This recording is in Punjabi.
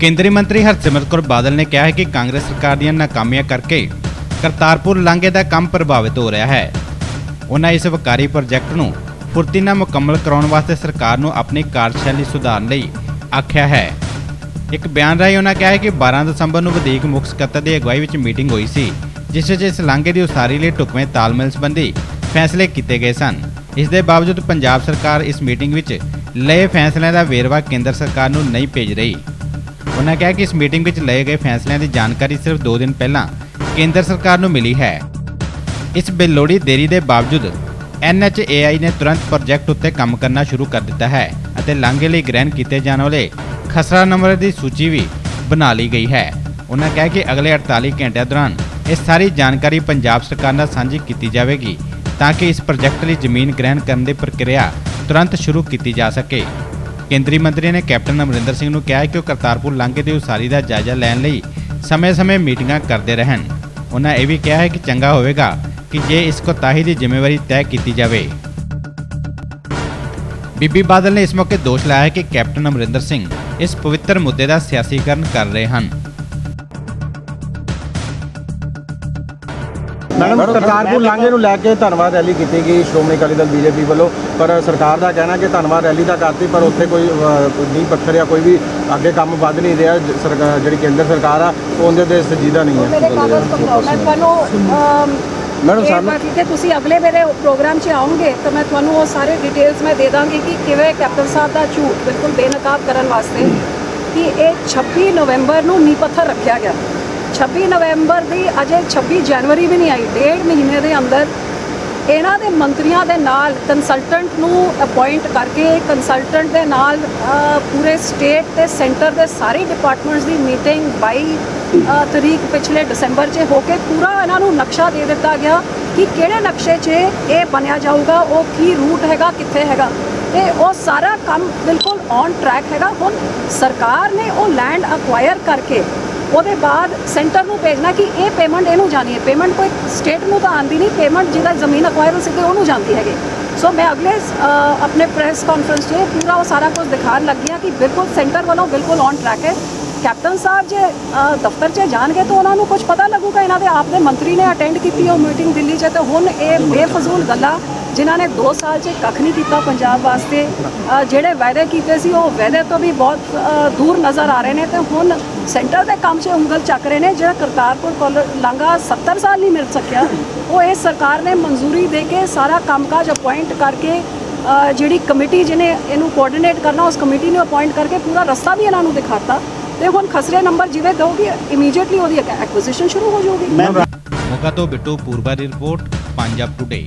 ਕੇਂਦਰੀ ਮੰਤਰੀ ਹਰਸਿਮਰਤ ਕੌਰ ਬਾਦਲ ਨੇ ਕਿਹਾ ਹੈ ਕਿ ਕਾਂਗਰਸ ਸਰਕਾਰ ਦੀਆਂ ਨਾਕਾਮੀਆਂ ਕਰਕੇ ਕਰਤਾਰਪੁਰ ਲਾਂਘੇ ਦਾ ਕੰਮ ਪ੍ਰਭਾਵਿਤ ਹੋ ਰਿਹਾ ਹੈ। ਉਹਨਾਂ ਇਸ ਵਕਾਰੀ ਪ੍ਰੋਜੈਕਟ ਨੂੰ ਫੁਰਤੀ ਨਾਲ ਮੁਕੰਮਲ ਕਰਾਉਣ ਵਾਸਤੇ ਸਰਕਾਰ ਨੂੰ ਆਪਣੀ ਕਾਰਜਸ਼ੈਲੀ ਸੁਧਾਰਨ ਲਈ ਆਖਿਆ ਹੈ। ਇੱਕ ਬਿਆਨ ਰਾਹੀਂ ਉਹਨਾਂ ਕਿਹਾ ਹੈ ਕਿ 12 ਦਸੰਬਰ ਨੂੰ ਵਧੀਕ ਮੁੱਖ ਸਕੱਤਰ ਦੀ ਅਗਵਾਈ ਵਿੱਚ ਮੀਟਿੰਗ ਹੋਈ ਸੀ, ਜਿਸ ਵਿੱਚ ਇਸ ਲਾਂਘੇ ਦੀ ਉਸਾਰੀ ਲਈ ਢੁਕਵੇਂ ਤਾਲਮੇਲ ਸੰਬੰਧੀ ਫੈਸਲੇ ਕੀਤੇ ਗਏ ਸਨ। ਇਸ ਦੇ ਬਾਵਜੂਦ ਪੰਜਾਬ ਸਰਕਾਰ ਇਸ ਮੀਟਿੰਗ ਵਿੱਚ ਲਏ ਫੈਸਲਿਆਂ ਦਾ ਵੇਰਵਾ ਕੇਂਦਰ ਸਰਕਾਰ ਨੂੰ ਨਹੀਂ ਭੇਜ ਰਹੀ। ਉਨ੍ਹਾਂ ਕਿਹਾ ਕਿ ਇਸ ਮੀਟਿੰਗ ਵਿੱਚ ਲਏ ਗਏ ਫੈਸਲਿਆਂ ਦੀ ਜਾਣਕਾਰੀ ਸਿਰਫ 2 ਦਿਨ ਪਹਿਲਾਂ ਕੇਂਦਰ ਸਰਕਾਰ ਨੂੰ ਮਿਲੀ ਹੈ। ਇਸ ਬੇਲੋੜੀ ਦੇਰੀ ਦੇ ਬਾਵਜੂਦ NHAI ਨੇ ਤੁਰੰਤ ਪ੍ਰੋਜੈਕਟ ਉੱਤੇ ਕੰਮ ਕਰਨਾ ਸ਼ੁਰੂ ਕਰ ਦਿੱਤਾ ਹੈ ਅਤੇ ਲਾਂਘੇ ਲਈ ਗ੍ਰਹਿਣ ਕੀਤੇ ਜਾਣ ਵਾਲੇ ਖਸਰਾ ਨੰਬਰ ਦੀ ਸੂਚੀ ਵੀ ਬਣਾ ਲਈ ਗਈ ਹੈ। ਉਹਨਾਂ ਕਿਹਾ ਕਿ ਅਗਲੇ 48 ਘੰਟਿਆਂ ਦੌਰਾਨ ਇਹ ਸਾਰੀ ਜਾਣਕਾਰੀ ਪੰਜਾਬ ਸਰਕਾਰ ਨਾਲ ਸਾਂਝੀ ਕੀਤੀ ਜਾਵੇਗੀ ਤਾਂ ਕਿ ਇਸ ਪ੍ਰੋਜੈਕਟ ਲਈ ਜ਼ਮੀਨ ਗ੍ਰਹਿਣ ਕਰਨ ਦੀ ਪ੍ਰਕਿਰਿਆ ਤੁਰੰਤ ਸ਼ੁਰੂ ਕੀਤੀ ਜਾ ਸਕੇ। ਕੇਂਦਰੀ ਮੰਤਰੀ ਨੇ ਕੈਪਟਨ ਅਮਰਿੰਦਰ ਸਿੰਘ ਨੂੰ ਕਿਹਾ ਕਿ ਉਹ ਕਰਤਾਰਪੁਰ ਲਾਂਘੇ ਦੀ ਉਸਾਰੀ ਦਾ ਜਾਇਜ਼ਾ ਲੈਣ ਲਈ ਸਮੇਂ-ਸਮੇਂ ਮੀਟਿੰਗਾਂ ਕਰਦੇ ਰਹਿਣ। ਉਹਨਾਂ ਇਹ ਵੀ ਕਿਹਾ ਹੈ ਕਿ ਚੰਗਾ ਹੋਵੇਗਾ ਕਿ ਜੇ ਇਸ ਕੋਤਾਹੀ ਦੀ ਜ਼ਿੰਮੇਵਾਰੀ ਤੈਅ ਕੀਤੀ ਜਾਵੇ। ਬੀਬੀ ਬਾਦਲ ਨੇ ਇਸ ਮੌਕੇ ਦੋਸ਼ ਲਾਇਆ ਹੈ ਕਿ ਕੈਪਟਨ ਅਮਰਿੰਦਰ ਸਿੰਘ ਇਸ ਪਵਿੱਤਰ ਮੁੱਦੇ ਦਾ ਸਿਆਸੀਕਰਨ ਕਰ ਰਹੇ ਹਨ। ਮੈਡਮ ਕਰਤਾਰਪੁਰ ਲਾਂਘੇ ਨੂੰ ਲੈ ਕੇ ਧੰਨਵਾਦ ਰੈਲੀ ਕੀਤੀ ਗਈ ਸ਼੍ਰੋਮਣੀ ਅਕਾਲੀ ਦਲ ਬੀਜੇਪੀ ਵੱਲੋਂ ਪਰ ਸਰਕਾਰ ਦਾ ਕਹਿਣਾ ਕਿ ਧੰਨਵਾਦ ਰੈਲੀ ਤਾਂ ਕਰਤੀ ਪਰ ਉੱਥੇ ਕੋਈ ਨੀਂਹ ਪੱਥਰ ਜਾਂ ਕੋਈ ਵੀ ਅੱਗੇ ਕੰਮ ਵੱਧ ਨਹੀਂ ਰਿਹਾ ਸਰਕਾਰ ਜਿਹੜੀ ਕੇਂਦਰ ਸਰਕਾਰ ਆ ਉਹ ਉਹਦੇ ਤੇ ਸਜੀਦਾ ਨਹੀਂ ਹੈ। ਮੈਂ ਤੁਹਾਨੂੰ ਮੈਡਮ, ਇਹ ਸਾਨੂੰ- ਬਾਕੀ ਕਿ ਤੁਸੀਂ ਅਗਲੇ ਮੇਰੇ ਪ੍ਰੋਗਰਾਮ 'ਚ ਆਉਂਗੇ ਤਾਂ ਮੈਂ ਤੁਹਾਨੂੰ ਉਹ ਸਾਰੇ ਡਿਟੇਲਸ ਮੈਂ ਦੇ ਦਾਂਗੀ ਕਿ ਕਿਵੇਂ ਕੈਪਟਨ ਸਾਹਿਬ ਦਾ ਝੂਠ ਬਿਲਕੁਲ ਬੇਨਕਾਬ ਕਰਨ ਵਾਸਤੇ ਕਿ ਇਹ 26 ਨਵੰਬਰ ਨੂੰ ਨੀਂਹ ਪੱਥਰ ਰੱਖਿਆ ਗਿਆ। 26 ਨਵੰਬਰ ਦੀ ਅਜੇ 26 ਜਨਵਰੀ ਵੀ ਨਹੀਂ ਆਈ, ਡੇਢ ਮਹੀਨੇ ਦੇ ਅੰਦਰ ਇਹਨਾਂ ਦੇ ਮੰਤਰੀਆਂ ਦੇ ਨਾਲ ਕੰਸਲਟੈਂਟ ਨੂੰ ਅਪਾਇੰਟ ਕਰਕੇ ਕੰਸਲਟੈਂਟ ਦੇ ਨਾਲ ਪੂਰੇ ਸਟੇਟ ਤੇ ਸੈਂਟਰ ਦੇ ਸਾਰੇ ਡਿਪਾਰਟਮੈਂਟਸ ਦੀ ਮੀਟਿੰਗ 22 ਤਰੀਕ ਪਿਛਲੇ ਦਸੰਬਰ 'ਚ ਹੋ ਕੇ ਪੂਰਾ ਇਹਨਾਂ ਨੂੰ ਨਕਸ਼ਾ ਦੇ ਦਿੱਤਾ ਗਿਆ ਕਿ ਕਿਹੜੇ ਨਕਸ਼ੇ 'ਚ ਇਹ ਬਣਿਆ ਜਾਊਗਾ, ਉਹ ਕੀ ਰੂਟ ਹੈਗਾ, ਕਿੱਥੇ ਹੈਗਾ। ਤੇ ਉਹ ਸਾਰਾ ਕੰਮ ਬਿਲਕੁਲ ਔਨ ਟਰੈਕ ਹੈਗਾ। ਹੁਣ ਸਰਕਾਰ ਨੇ ਉਹ ਲੈਂਡ ਅਕਵਾਇਰ ਕਰਕੇ ਉਹਦੇ ਬਾਅਦ ਸੈਂਟਰ ਨੂੰ ਭੇਜਣਾ ਕਿ ਇਹ ਪੇਮੈਂਟ ਇਹਨੂੰ ਜਾਣੀ ਹੈ। ਪੇਮੈਂਟ ਕੋਈ ਸਟੇਟ ਨੂੰ ਤਾਂ ਆਂਦੀ ਨਹੀਂ। ਪੇਮੈਂਟ ਜਿਹਦਾ ਜ਼ਮੀਨ ਅਕਵਾਇਰ ਸਿੱਧੇ ਉਹਨੂੰ ਜਾਂਦੀ ਹੈਗੀ। ਸੋ ਮੈਂ ਅਗਲੇ ਆਪਣੇ ਪ੍ਰੈਸ ਕਾਨਫਰੰਸ 'ਚ ਪੂਰਾ ਉਹ ਸਾਰਾ ਕੁਝ ਦਿਖਾਉਣ ਲੱਗੀ ਹਾਂ ਕਿ ਬਿਲਕੁਲ ਸੈਂਟਰ ਵੱਲੋਂ ਬਿਲਕੁਲ ਔਨ ਟਰੈਕ ਹੈ। ਕੈਪਟਨ ਸਾਹਿਬ ਜੇ ਦਫ਼ਤਰ 'ਚ ਜਾਣਗੇ ਤਾਂ ਉਹਨਾਂ ਨੂੰ ਕੁਝ ਪਤਾ ਲੱਗੂਗਾ। ਇਹਨਾਂ ਦੇ ਆਪ ਦੇ ਮੰਤਰੀ ਨੇ ਅਟੈਂਡ ਕੀਤੀ ਉਹ ਮੀਟਿੰਗ ਦਿੱਲੀ 'ਚ ਤੇ ਹੁਣ ਇਹ ਬੇਫਜ਼ੂਲ ਗੱਲਾਂ ਜਿਨ੍ਹਾਂ ਨੇ 2 ਸਾਲ 'ਚ ਕੱਖ ਨਹੀਂ ਕੀਤਾ ਪੰਜਾਬ ਵਾਸਤੇ। ਜਿਹੜੇ ਵਾਅਦੇ ਕੀਤੇ ਸੀ, ਉਹ ਵਾਅਦੇ ਤੋਂ ਵੀ ਬਹੁਤ ਦੂਰ ਨਜ਼ਰ ਆ ਰਹੇ ਨੇ ਤੇ ਹੁਣ ਸੈਂਟਰ ਦੇ ਕੰਮ 'ਚ ਉਂਗਲ ਚੱਕ ਰਹੇ ਨੇ, ਜਿਹੜਾ ਕਰਤਾਰਪੁਰ ਕੋਲ ਲਾਂਘਾ 70 ਸਾਲ ਨਹੀਂ ਮਿਲ ਸਕਿਆ, ਉਹ ਇਸ ਸਰਕਾਰ ਨੇ ਮਨਜ਼ੂਰੀ ਦੇ ਕੇ ਸਾਰਾ ਕੰਮਕਾਜ ਅਪਾਇੰਟ ਕਰਕੇ ਜਿਹੜੀ ਕਮੇਟੀ ਜਿਹਨੇ ਇਹਨੂੰ ਕੋਆਰਡੀਨੇਟ ਕਰਨਾ, ਉਸ ਕਮੇਟੀ ਨੂੰ ਅਪਾਇੰਟ ਕਰਕੇ ਪੂਰਾ ਰਸਤਾ ਵੀ ਇਹਨਾਂ ਨੂੰ ਦਿਖਾਤਾ। ਤੇ ਹੁਣ ਖਸਰੇ ਨੰਬਰ ਜਿਵੇਂ ਦਊਗੀ ਇਮੀਡੀਏਟਲੀ ਉਹਦੀ ਐਕੁਜੀਸ਼ਨ ਸ਼ੁਰੂ ਹੋ ਜਾਊਗੀ। ਮੋਗਾ ਤੋਂ ਬਿੱਟੂ ਪੂਰਬਾ ਦੀ ਰਿਪੋਰਟ ਪੰਜਾਬ ਟੁਡੇ